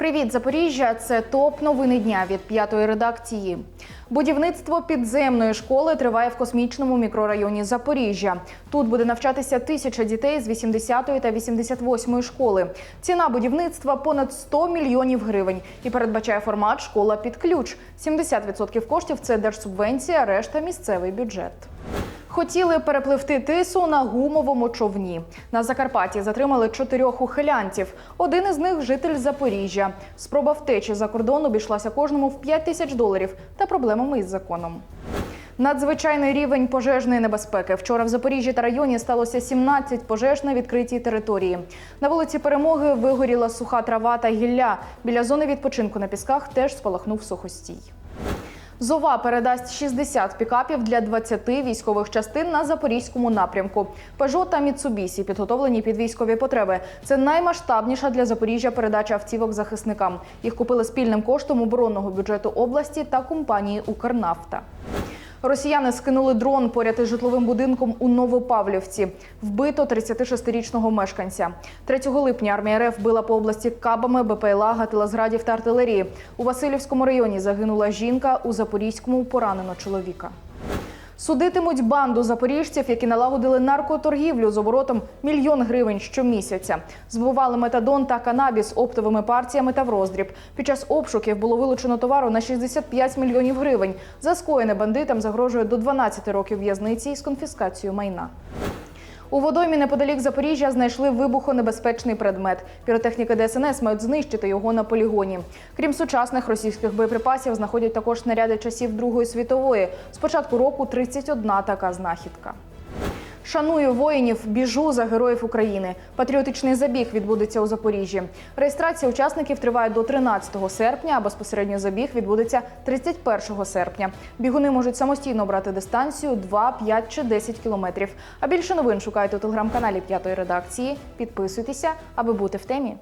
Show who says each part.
Speaker 1: Привіт, Запоріжжя! Це топ новини дня від п'ятої редакції. Будівництво підземної школи триває в космічному мікрорайоні Запоріжжя. Тут буде навчатися тисяча дітей з 80-ї та 88-ї школи. Ціна будівництва понад 100 мільйонів гривень і передбачає формат школа під ключ. 70% коштів це держсубвенція, решта місцевий бюджет. Хотіли перепливти тису на гумовому човні. На Закарпатті затримали чотирьох ухилянтів. Один із них житель Запоріжжя. Спроба втечі за кордон обійшлася кожному в 5 тисяч доларів та проблемами із законом. Надзвичайний рівень пожежної небезпеки. Вчора в Запоріжжі та районі сталося 17 пожеж на відкритій території. На вулиці Перемоги вигоріла суха трава та гілля. Біля зони відпочинку на пісках теж спалахнув сухостій. Зова передасть 60 пікапів для 20 військових частин на запорізькому напрямку. Пежо та Міцубісі підготовлені під військові потреби. Це наймасштабніша для Запоріжжя передача автівок захисникам. Їх купили спільним коштом оборонного бюджету області та компанії Укрнафта. Росіяни скинули дрон поряд із житловим будинком у Новопавлівці. Вбито 36-річного мешканця. 3 липня армія РФ била по області кабами, БПЛА, гатилозградів та артилерії. У Васильівському районі загинула жінка, у Запорізькому поранено чоловіка. Судитимуть банду запоріжців, які налагодили наркоторгівлю з оборотом мільйон гривень щомісяця. Збували метадон та канабіс оптовими партіями та в роздріб. Під час обшуків було вилучено товару на 65 мільйонів гривень. За скоєне бандитам загрожує до 12 років в'язниці із конфіскацією майна. У водоймі неподалік Запоріжжя знайшли вибухонебезпечний предмет. Піротехніки ДСНС мають знищити його на полігоні. Крім сучасних російських боєприпасів, знаходять також снаряди часів Другої світової. З початку року 31 така знахідка. Шаную воїнів, біжу за героїв України. Патріотичний забіг відбудеться у Запоріжжі. Реєстрація учасників триває до 13 серпня, а безпосередньо забіг відбудеться 31 серпня. Бігуни можуть самостійно обрати дистанцію 2, 5 чи 10 кілометрів. А більше новин шукайте у телеграм-каналі п'ятої редакції. Підписуйтеся, аби бути в темі.